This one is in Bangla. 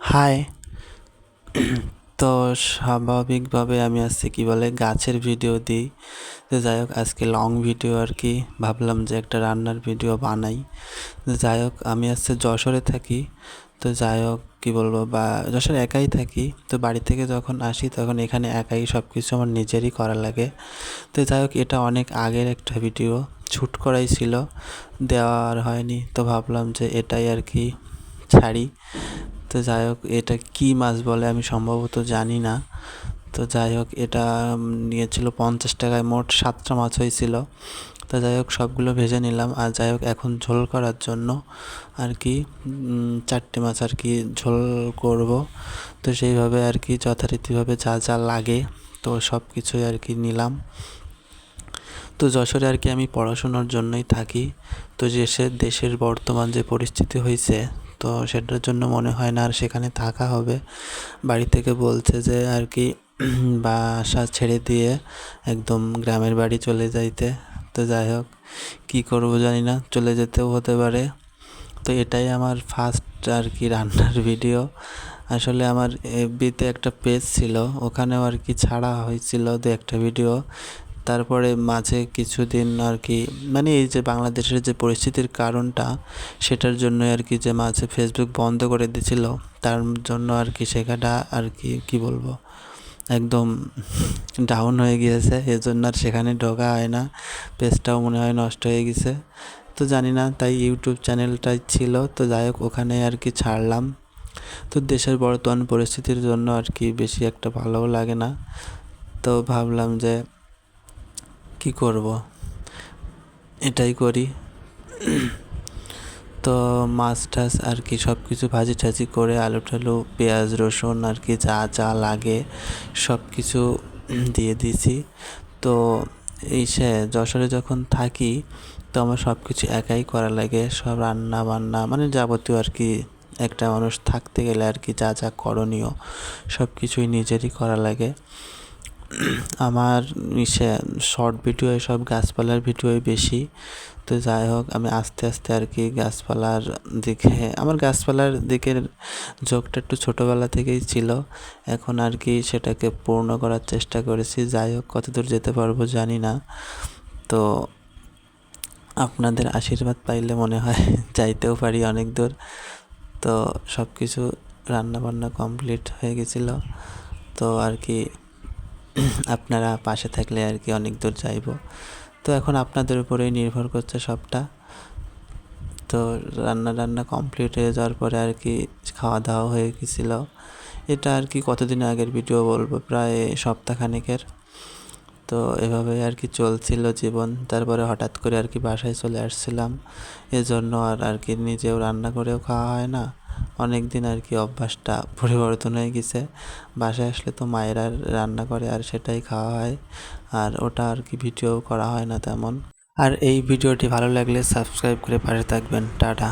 হাই তো স্বাভাবিকভাবে আমি আজকে কী বলে গাছের ভিডিও দিই। তো যাই হোক, আজকে লং ভিডিও আর কি। ভাবলাম যে একটা রান্নার ভিডিও বানাই। যাই হোক, আমি আজকে যশোরে থাকি। তো যাই হোক, কী বলব, বা যশোরে একাই থাকি। তো বাড়ি থেকে যখন আসি, তখন এখানে একাই সব কিছু আমার নিজেরই করা লাগে। তো যাই হোক, এটা অনেক আগের একটা ভিডিও শ্যুট করাই ছিল, দেওয়া আর হয়নি। তো ভাবলাম যে এটাই আর কি ছাড়ি। তো যাই হোক, এটা কী মাছ বলে আমি সম্ভবত জানি না। তো যাই হোক, এটা নিয়েছিল পঞ্চাশ টাকায়, মোট সাতটা মাছ হয়েছিল। তো যাই হোক, সবগুলো ভেজে নিলাম। আর যাই হোক, এখন ঝোল করার জন্য আর কি চারটে মাছ আর কি ঝোল করব। তো সেইভাবে আর কি যথারীতিভাবে যা যা লাগে, তো সব কিছুই আর কি নিলাম। তো যশোরে আর কি আমি পড়াশোনার জন্যই থাকি। তো যে দেশের বর্তমান যে পরিস্থিতি হয়েছে তো সেটার জন্য মনে হয় না আর সেখানে থাকা হবে। বাড়ি থেকে বলছে যে আর কি বাসা ছেড়ে দিয়ে একদম গ্রামের বাড়ি চলে যাইতে। তো যাই হোক, কী করব জানি না, চলে যেতেও হতে পারে। তো এটাই আমার ফার্স্ট আর কি রান্নার ভিডিও আসলে আমার এফবিতে একটা পেজ ছিল, ওখানেও আর কি ছাড়া হয়েছিল দু একটা ভিডিও তারপরে মাঝে কিছুদিন আর কি মানে এই যে বাংলাদেশের যে পরিস্থিতির কারণটা, সেটার জন্য আর কি যে মাঝে ফেসবুক বন্ধ করে দিয়েছিল তার জন্য আর কি সেখানটা আর কি কি বলব, একদম ডাউন হয়ে গিয়েছে। এজন্য আর সেখানে ঢোকা হয় না, পেজটাও মনে হয় নষ্ট হয়ে গেছে। তো জানি না, তাই ইউটিউব চ্যানেলটাই ছিল, তো যাই হোক ওখানে আর কি ছাড়লাম। তো দেশের বর্তমান পরিস্থিতির জন্য আর কি বেশি একটা ভালোও লাগে না। তো ভাবলাম যে কি করব? এটাই করি। তো মাছ টাছ আর কি সব কিছু ভাজি টাজি করে আলু টালু, পেঁয়াজ, রসুন আর কি যা যা লাগে সব কিছু দিয়ে দিয়েছি তো এই সে যশোরে যখন থাকি, তো আমার সব কিছু একাই করা লাগে। সব রান্না বান্না মানে যাবতীয় আর কি একটা মানুষ থাকতে গেলে আর কি যা যা করণীয় সব কিছুই নিজেরই করা লাগে। আমার ইসে শর্ট ভিডিও সব গাছপালার ভিডিওই বেশি। তো যাই হোক, আমি আস্তে আস্তে আর কি গাছপালার দিকে, আমার গাছপালার দিকের ঝোঁকটা একটু ছোটোবেলা থেকেই ছিল। এখন আর কি সেটাকে পূর্ণ করার চেষ্টা করেছি। যাই হোক, কতদূর যেতে পারব জানি না। তো আপনাদের আশীর্বাদ পাইলে মনে হয় যাইতেও পারি অনেক দূর। তো সব কিছু রান্না বান্না কমপ্লিট হয়ে গেছিল। তো আর কি আপনারা পাশে থাকলে আর কি অনেক দূর যাইব। তো এখন আপনাদের উপরেই নির্ভর করছে সবটা। তো রান্না রান্না কমপ্লিট হয়ে যাওয়ার পরে আর কি খাওয়া দাওয়া হয়ে গেছিল। এটা আর কি কতদিন আগের ভিডিও বলব, প্রায় সপ্তাহখানেকের। তো এভাবে আর কি চলছিল জীবন। তারপরে হঠাৎ করে আর কি বাসায় চলে আসছিলাম। এজন্য আর আর কি নিজেও রান্না করেও খাওয়া হয় না। অনেক দিন আর কি অভ্যাসটা পরিবর্তন হয়ে গেছে। বাসায় আসলে তো মায়েরা রান্না করে আর সেটাই খাওয়া হয়। আর ওটা আর কি ভিডিও করা হয় না তেমন। আর এই ভিডিওটি ভালো লাগলে সাবস্ক্রাইব করে পাশে থাকবেন। টাটা।